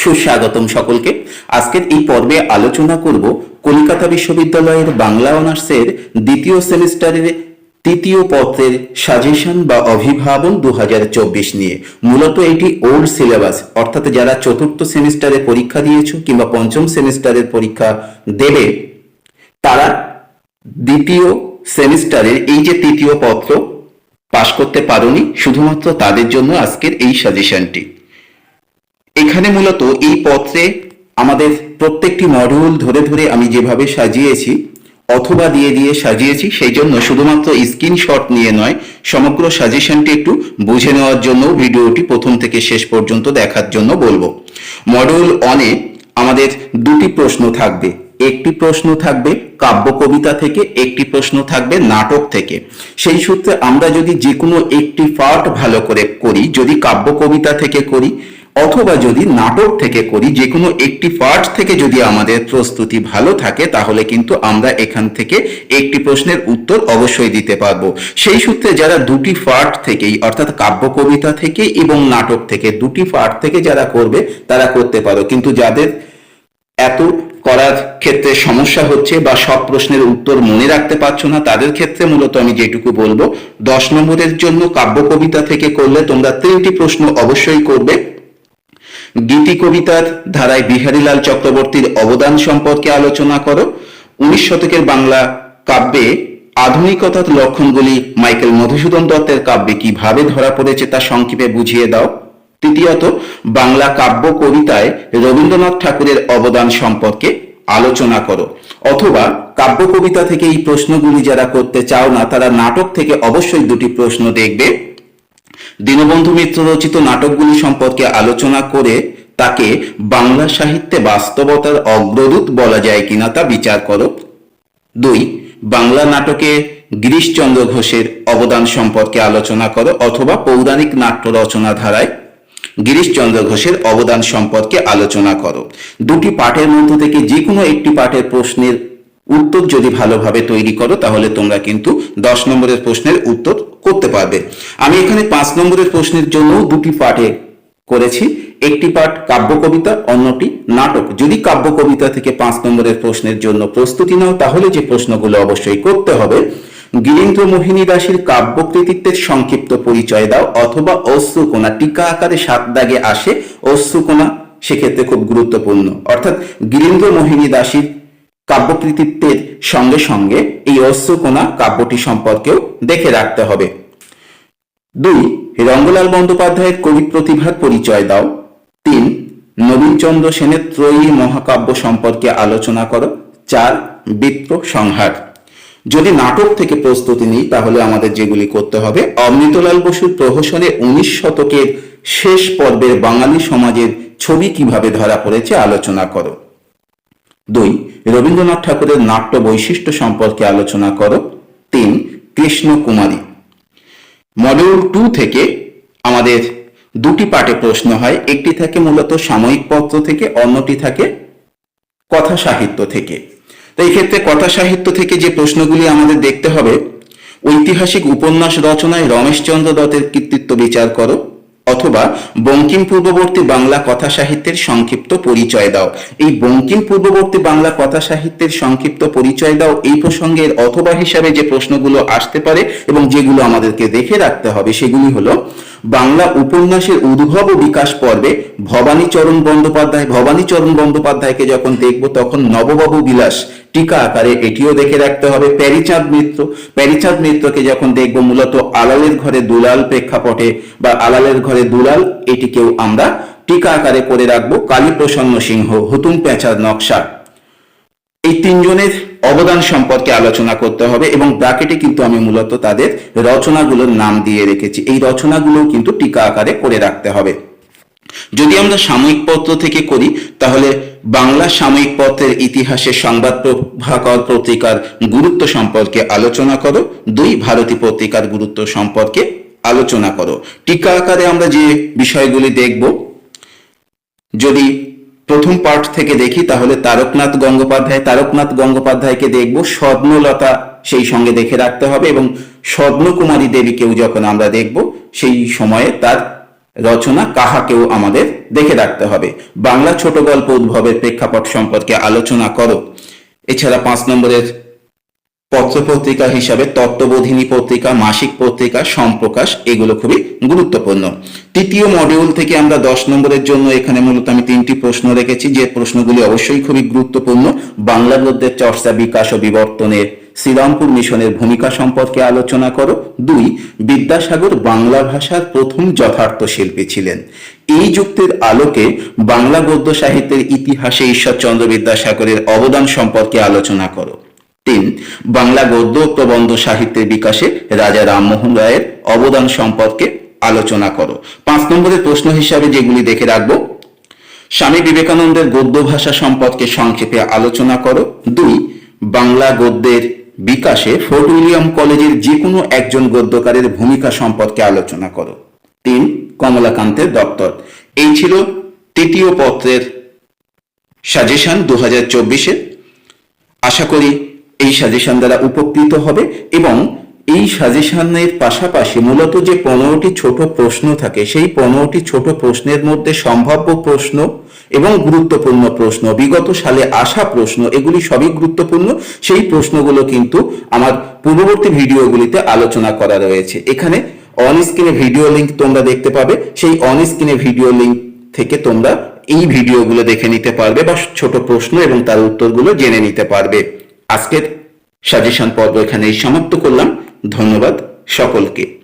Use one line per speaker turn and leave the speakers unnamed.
সুস্বাগতম সকলকে। আজকের এই পর্বে আলোচনা করব কলকাতা বিশ্ববিদ্যালয়ের বাংলা অনার্সের দ্বিতীয় সেমিস্টারের তৃতীয় পত্রের সাজেশন বা অভিভাবন দু হাজার চব্বিশ নিয়ে। মূলত এটি ওল্ড সিলেবাস, অর্থাৎ যারা চতুর্থ সেমিস্টারে পরীক্ষা দিয়েছ কিংবা পঞ্চম সেমিস্টারের পরীক্ষা দেবে, তারা দ্বিতীয় সেমিস্টারের এই যে তৃতীয় পত্র পাশ করতে পারোনি, শুধুমাত্র তাদের জন্য আজকের এই সাজেশনটি। এখানে মূলত এই পত্রে আমাদের প্রত্যেকটি মডিউল ধরে ধরে আমি যেভাবে সাজিয়েছি, অথবা দিয়ে দিয়ে সাজিয়েছি, সেই জন্য শুধুমাত্র স্ক্রিনশট নিয়ে নয়, সমগ্র সাজেশনটি একটু বুঝে নেওয়ার জন্য ভিডিওটি প্রথম থেকে শেষ পর্যন্ত দেখার জন্য বলব। মডিউল অনে আমাদের দুটি প্রশ্ন থাকবে। একটি প্রশ্ন থাকবে কাব্য কবিতা থেকে, একটি প্রশ্ন থাকবে নাটক থেকে। সেই সূত্রে আমরা যদি যে কোনো একটি পার্ট ভালো করে করি, যদি কাব্য কবিতা থেকে করি অথবা যদি নাটক থেকে করি যে কোনো একটি পার্ট থেকে যদি আমাদের প্রস্তুতি ভালো থাকে, তাহলে কিন্তু আমরা এখান থেকে একটি প্রশ্নের উত্তর অবশ্যই দিতে পারব। সেই সূত্রে যারা দুটি পার্ট থেকেই, অর্থাৎ কাব্য কবিতা থেকে এবং নাটক থেকে দুটি পার্ট থেকে যারা করবে, তারা করতে পারো। কিন্তু যাদের এত করার ক্ষেত্রে সমস্যা হচ্ছে বা সব প্রশ্নের উত্তর মনে রাখতে পারছ না, তাদের ক্ষেত্রে মূলত আমি যেটুকু বলব, দশ নম্বরের জন্য কাব্য কবিতা থেকে করলে তোমরা তিনটি প্রশ্ন অবশ্যই করবে। গীতি কবিতার ধারায় বিহারীলাল চক্রবর্তীর অবদান সম্পর্কে আলোচনা করো। উনিশ শতকের বাংলা কাব্যে আধুনিকতার লক্ষণগুলি মাইকেল মধুসূদন দত্তের কাব্যে কীভাবে ধরা পড়েছে তা সংক্ষেপে বুঝিয়ে দাও। তৃতীয়ত, বাংলা কাব্য কবিতায় রবীন্দ্রনাথ ঠাকুরের অবদান সম্পর্কে আলোচনা করো। অথবা কাব্য কবিতা থেকে এই প্রশ্নগুলি যারা করতে চাও না, তারা নাটক থেকে অবশ্যই দুটি প্রশ্ন দেখবে। দীনবন্ধু মিত্র রচিত নাটকগুলি সম্পর্কে আলোচনা করে তাকে বাংলা সাহিত্যে বাস্তবতার অগ্রদূত বলা যায় কিনা তা বিচার করো। দুই, বাংলা নাটকে গিরিশচন্দ্র ঘোষের অবদান সম্পর্কে আলোচনা করো অথবা পৌরাণিক নাট্য রচনা ধারায় গিরিশচন্দ্র ঘোষের অবদান সম্পর্কে আলোচনা করো। দুটি পাঠের মধ্য থেকে যে কোনো একটি পাঠের প্রশ্নের উত্তর যদি ভালোভাবে তৈরি করো, তাহলে তোমরা কিন্তু দশ নম্বরের প্রশ্নের উত্তর করতে পারবে। আমি এখানে পাঁচ নম্বরের প্রশ্নের জন্য দুটি পাঠে করেছি। একটি পাঠ কাব্য কবিতা অন্যটি নাটক। যদি কাব্য কবিতা থেকে পাঁচ নম্বরের প্রশ্নের জন্য প্রস্তুতি নাও, তাহলে যে প্রশ্নগুলো অবশ্যই করতে হবে গিরীন্দ্র মোহিনী দাসের কাব্য কৃতিত্বের সংক্ষিপ্ত পরিচয় দাও, অথবা অশ্রুকোনা টিকা আকারে সাত দাগে আসে অশ্রুকোনা সেক্ষেত্রে খুব গুরুত্বপূর্ণ। অর্থাৎ গিরীন্দ্র মোহিনী দাসীর কাব্যকৃতিত্বের সঙ্গে সঙ্গে এই অশ্রুকোনা কাব্যটি সম্পর্কেও দেখে রাখতে হবে। দুই, রঙ্গলাল বন্দ্যোপাধ্যায়ের কবি প্রতিভার পরিচয় দাও। তিন, নবীনচন্দ্র সেনের ত্রয়ী মহাকাব্য সম্পর্কে আলোচনা করো। চার বিপ্র সংহার। যদি নাটক থেকে প্রস্তুতি নিই, তাহলে আমাদের যেগুলি করতে হবে, অমৃতলাল বসুর প্রহসনে উনিশ শতকের শেষ পর্বের বাঙালি সমাজের ছবি কীভাবে ধরা পড়েছে আলোচনা করো। দুই, রবীন্দ্রনাথ ঠাকুরের নাট্য বৈশিষ্ট্য সম্পর্কে আলোচনা করো। তিন কৃষ্ণ কুমারী মডিউল টু থেকে আমাদের দুটি পাঠে প্রশ্ন হয়, একটি থাকে মূলত সাময়িক পত্র থেকে, অন্যটি থাকে কথা সাহিত্য থেকে। তো এই ক্ষেত্রে কথা সাহিত্য থেকে যে প্রশ্নগুলি আমাদের দেখতে হবে, ঐতিহাসিক উপন্যাস রচনায় রমেশচন্দ্র দত্তের কৃতিত্ব বিচার করো। অথবা বঙ্কিম পূর্ববর্তী বাংলা কথা সাহিত্যের সংক্ষিপ্ত পরিচয় দাও। এই বঙ্কিম পূর্ববর্তী বাংলা কথা সাহিত্যের সংক্ষিপ্ত পরিচয় দাও এই প্রসঙ্গের অথবা হিসাবে যে প্রশ্নগুলো আসতে পারে এবং যেগুলো আমাদেরকে দেখে রাখতে হবে, সেগুলি হলো বাংলা উপন্যাসের উদ্ভব ও বিকাশ পর্বে ভবানীচরণ বন্দ্যোপাধ্যায়, ভবানীচরণ বন্দ্যোপাধ্যায়কে যখন দেখব তখন নববাবু বিলাস টিকা আকারে এটিও দেখে রাখতে হবে। প্যারিচাঁদ মিত্র, প্যারিচাঁদ মিত্রকে যখন দেখব মূলত আলালের ঘরে দুলাল প্রেক্ষাপটে বা আলালের ঘরে দুলাল, এটিকেও আমরা টিকা আকারে করে রাখব। কালীপ্রসন্ন সিংহ, হুতুম পেঁচার নকশা। এই তিনজনের অবদান সম্পর্কে আলোচনা করতে হবে এবং ব্রাকেটে কিন্তু আমি মূলত তাদের রচনাগুলোর নাম দিয়ে রেখেছি। এই রচনাগুলো কিন্তু টিকা আকারে করে রাখতে হবে। যদি আমরা সাময়িক পত্র থেকে করি, তাহলে বাংলা সাময়িক পত্রের ইতিহাসে সংবাদ প্রভাকর পত্রিকার গুরুত্ব সম্পর্কে আলোচনা করো, দুই ভারতী পত্রিকার গুরুত্ব সম্পর্কে আলোচনা করো। টিকা আকারে আমরা যে বিষয়গুলি দেখব, যদি প্রথম পার্ট থেকে দেখি, তাহলে তারকনাথ গঙ্গোপাধ্যায়, তারকনাথ গঙ্গোপাধ্যায়কে দেখব। স্বপ্নলতা সেই সঙ্গে দেখে রাখতে হবে এবং স্বর্ণকুমারী দেবীকেও যখন আমরা দেখব, সেই সময়ে তার রচনা কাহাকেও আমাদের দেখে রাখতে হবে। বাংলা ছোট গল্প উদ্ভবের প্রেক্ষাপট সম্পর্কে আলোচনা করো। এছাড়া পাঁচ নম্বরের পত্রপত্রিকা হিসাবে, তত্ত্ববোধিনী পত্রিকা, মাসিক পত্রিকা, সম্প্রকাশ, এগুলো খুবই গুরুত্বপূর্ণ। তৃতীয় মডিউল থেকে আমরা দশ নম্বরের জন্য এখানে মূলত আমি তিনটি প্রশ্ন রেখেছি। যে প্রশ্নগুলি অবশ্যই খুবই গুরুত্বপূর্ণ। বাংলা গদ্যের চর্চা, বিকাশ ও বিবর্তনের, শ্রীরামপুর মিশনের ভূমিকা সম্পর্কে আলোচনা করো। দুই, বিদ্যাসাগর বাংলা ভাষার প্রথম যথার্থ শিল্পী ছিলেন। এই যুক্তির আলোকে বাংলা গদ্য সাহিত্যের ইতিহাসে ঈশ্বরচন্দ্র বিদ্যাসাগরের অবদান সম্পর্কে আলোচনা করো। তিন, বাংলা গদ্য প্রবন্ধ সাহিত্যের বিকাশে রাজা রামমোহন রায়ের অবদান সম্পর্কে আলোচনা করো। পাঁচ নম্বরের প্রশ্ন হিসাবে যেগুলি দেখে রাখব। স্বামী বিবেকানন্দের গদ্য ভাষা সম্পর্কে সংক্ষেপে আলোচনা করো। দুই, বাংলা গদ্যের বিকাশে ফোর্ট উইলিয়াম কলেজের যে কোনো একজন গদ্যকারের ভূমিকা সম্পর্কে আলোচনা করো। তিন, কমলাকান্তের দপ্তর। এই ছিল তৃতীয় পত্রের সাজেশন দু হাজার চব্বিশের। আশা করি এই সাজেশন দ্বারা উপকৃত হবে এবং এই সাজেশনের পাশাপাশি মূলত যে পনেরোটি ছোট প্রশ্ন থাকে, সেই পনেরোটি ছোট প্রশ্নের মধ্যে সম্ভাব্য প্রশ্ন এবং গুরুত্বপূর্ণ প্রশ্ন, বিগত সালে আসা প্রশ্ন, এগুলি সবই গুরুত্বপূর্ণ। সেই প্রশ্নগুলো কিন্তু আমার পূর্ববর্তী ভিডিওগুলিতে আলোচনা করা রয়েছে। এখানে অন স্ক্রিনে ভিডিও লিঙ্ক তোমরা দেখতে পাবে। সেই অন স্ক্রিনে ভিডিও লিঙ্ক থেকে তোমরা এই ভিডিওগুলো দেখে নিতে পারবে বা ছোট প্রশ্ন এবং তার উত্তরগুলো জেনে নিতে পারবে। আজকের সাজেশন পর্ব এখানেই সমাপ্ত করলাম। ধন্যবাদ সকলকে।